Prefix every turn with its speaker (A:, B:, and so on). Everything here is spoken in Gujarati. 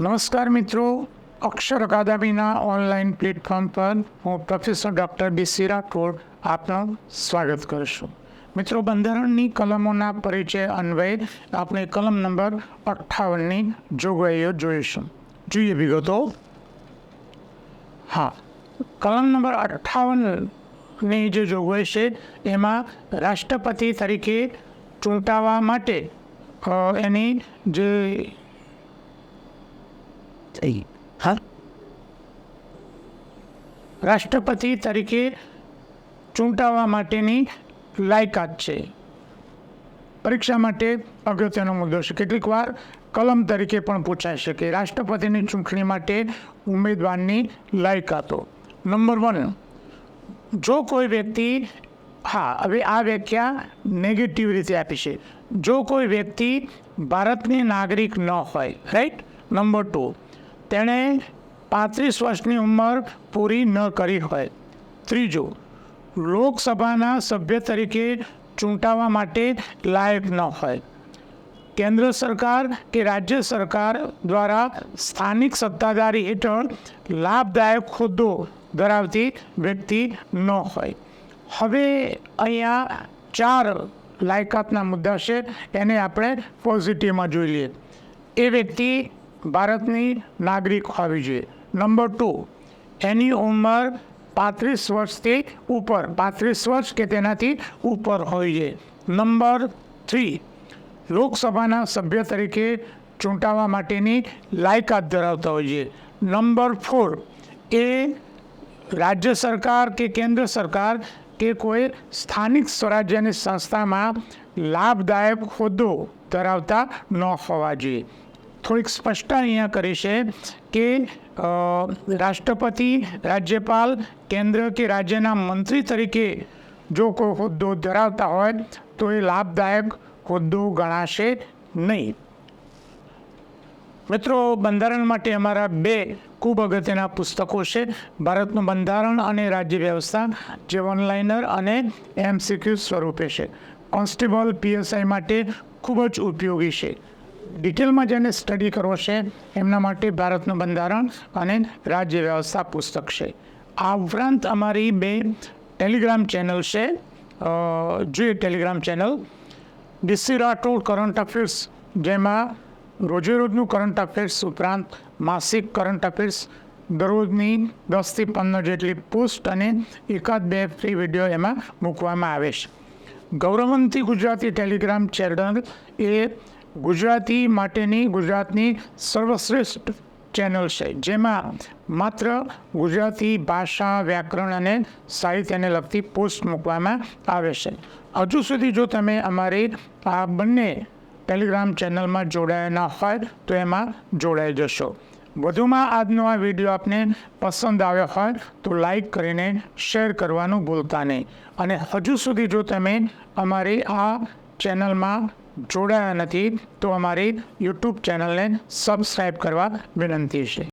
A: નમસ્કાર મિત્રો. અક્ષર અકાદમીના ઓનલાઈન પ્લેટફોર્મ પર હું પ્રોફેસર ડૉક્ટર બી રાઠોડ આપનું સ્વાગત કરીશું. મિત્રો, બંધારણની કલમોના પરિચય અન્વયે આપણે કલમ નંબર અઠ્ઠાવનની જોગવાઈઓ જોઈશું. જોઈએ વિગતો. હા, કલમ નંબર અઠ્ઠાવનની જે જોગવાઈ છે, એમાં રાષ્ટ્રપતિ તરીકે ચૂંટાવા માટે એની જે
B: હા
A: રાષ્ટ્રપતિ તરીકે ચૂંટાવા માટેની લાયકાત છે. પરીક્ષા માટે અગત્યનો મુદ્દો છે. કેટલીક વાર કલમ તરીકે પણ પૂછાઈ શકે. રાષ્ટ્રપતિની ચૂંટણી માટે ઉમેદવારની લાયકાતો. નંબર વન જો કોઈ વ્યક્તિ, હા, હવે આ વ્યાખ્યા નેગેટિવ રીતે આપી છે. જો કોઈ વ્યક્તિ ભારતની નાગરિક ન હોય રાઈટ નંબર ટુ તેણે પાંત્રીસ વર્ષની ઉંમર પૂરી ન કરી હોય. ત્રીજું, લોકસભાના સભ્ય તરીકે ચૂંટાવા માટે લાયક ન હોય. કેન્દ્ર સરકાર કે રાજ્ય સરકાર દ્વારા સ્થાનિક સત્તાધારી હેઠળ લાભદાયક હોદ્દો ધરાવતી વ્યક્તિ ન હોય. હવે અહીંયા ચાર લાયકાતના મુદ્દા છે, એને આપણે પોઝિટિવમાં જોઈ લઈએ. એ વ્યક્તિ ભારતની નાગરિક હોવી જોઈએ. નંબર ટુ એની ઉંમર પાંત્રીસ વર્ષથી ઉપર, પાંત્રીસ વર્ષ કે તેનાથી ઉપર હોવી જોઈએ. નંબર થ્રી લોકસભાના સભ્ય તરીકે ચૂંટાવા માટેની લાયકાત ધરાવતા હોય છે નંબર ફોર એ રાજ્ય સરકાર કે કેન્દ્ર સરકાર કે કોઈ સ્થાનિક સ્વરાજ્યની સંસ્થામાં લાભદાયક હોદ્દો ધરાવતા ન હોવા જોઈએ. થોડીક સ્પષ્ટતા અહીંયા કરી છે કે રાષ્ટ્રપતિ, રાજ્યપાલ, કેન્દ્ર કે રાજ્યના મંત્રી તરીકે જો કોઈ હોદ્દો ધરાવતા હોય, તો એ લાભદાયક હોદ્દો ગણાશે નહીં. મિત્રો, બંધારણ માટે અમારા બે ખૂબ અગત્યના પુસ્તકો છે. ભારતનું બંધારણ અને રાજ્ય વ્યવસ્થા, જે ઓનલાઇનર અને એમસીક્યુ સ્વરૂપે છે. કોન્સ્ટેબલ પીએસઆઈ માટે ખૂબ જ ઉપયોગી છે. ડિટેલમાં જેને સ્ટડી કરવો છે, એમના માટે ભારતનું બંધારણ અને રાજ્ય વ્યવસ્થા પુસ્તક છે. આ ઉપરાંત અમારી બે ટેલિગ્રામ ચેનલ છે. જોઈએ Telegram channel DC Rathod current affairs, જેમાં રોજે રોજનું કરંટ અફેર્સ ઉપરાંત માસિક કરંટ અફેર્સ, દરરોજની દસથી પંદર જેટલી પોસ્ટ અને એકાદ બે ફ્રી વીડિયો એમાં મૂકવામાં આવે છે. ગૌરવંતી ગુજરાતી ટેલિગ્રામ ચેનલ એ ગુજરાતી માટેની ગુજરાતની સર્વશ્રેષ્ઠ ચેનલ છે. જેમાં માત્ર ગુજરાતી ભાષા વ્યાકરણ અને સાહિત્યને લગતી પોસ્ટ મૂકવામાં આવે છે. હજુ સુધી જો તમે અમારી આ બંને ટેલિગ્રામ ચેનલમાં જોડાયા ના હોય, તો એમાં જોડાઈ જશો. વધુમાં આજનો આ વીડિયો આપને પસંદ આવ્યો હોય, તો લાઈક કરીને શેર કરવાનું ભૂલતા નહીં. અને હજુ સુધી જો તમે અમારી આ ચેનલમાં જોડાયા નથી તો અમારી યુટ્યુબ ચેનલને સબસ્ક્રાઈબ કરવા વિનંતી છે.